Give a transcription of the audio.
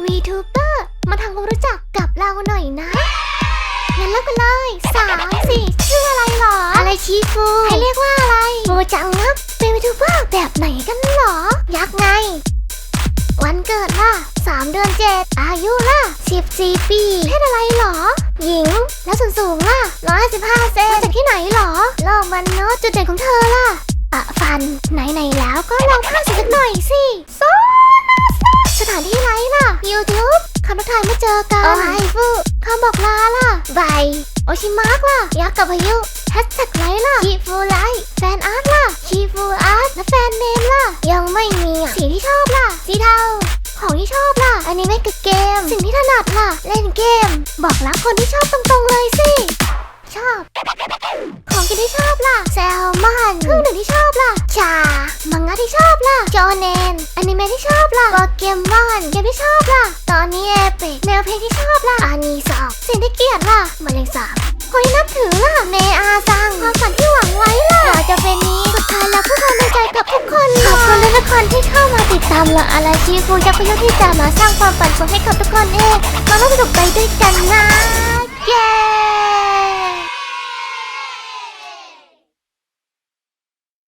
VTuber มาทำความรู้จักกับเราหน่อยนะ งั้นเริ่มกันเลยสามสี่ชื่ออะไรหรอ อะไรชีฟูให้เรียกว่าอะไรโมจังงับเป็น VTuber แบบไหนกันหรอ ยักษ์ไง วันเกิดล่ะสามเดือนเจ็ดอายุล่ะสิบสี่ปี เพศอะไรหรอ หญิง แล้วส่วนสูงล่ะร้อยสิบห้าเซนมาจากที่ไหนหรอโลกมนุษย์จุดเด่นของเธอล่ะปะฟันไหนๆแล้วก็ลองพากย์สัก คำทักทายไม่เจอกันโอไฮฟูคำบอกลาล่ะบายโอชิมาร์กล่ะยักษ์กับพายุแฮชแท็กไรล่ะชีฟูไลแฟนอาร์ตล่ะชีฟูอาร์ตและแฟนเนมล่ะ ยังไม่มีอะสีที่ชอบล่ะ สีเทาของที่ชอบล่ะอนิเมะกับเกม สิ่งที่ถนัดล่ะ เล่นเกม บอกรักคนที่ชอบตรงๆเลยสิ ชอบ ของกินที่ชอบล่ะแซล นอนิเมะที่ชอบล่ะโปเกมอนเกมที่ชอบล่ะ ตอนนี้เอเปกแนวเพลงที่ชอบล่ะอานีสอบสิ่งที่เกลียดล่ะมะเร็งสาบคนที่นับถือล่ะเนอาซังความฝันที่หวังไว้ล่ะเราจะเป็นนี้สุดท้ายแล้วผู้คนในใจกับทุกคนขอบคุณทุกคนที่เข้ามาติดตามเราอาราชีฟูยักษ์พยุที่จะมาสร้างความฝันของให้กับทุกคนเองมาร่วมสนุก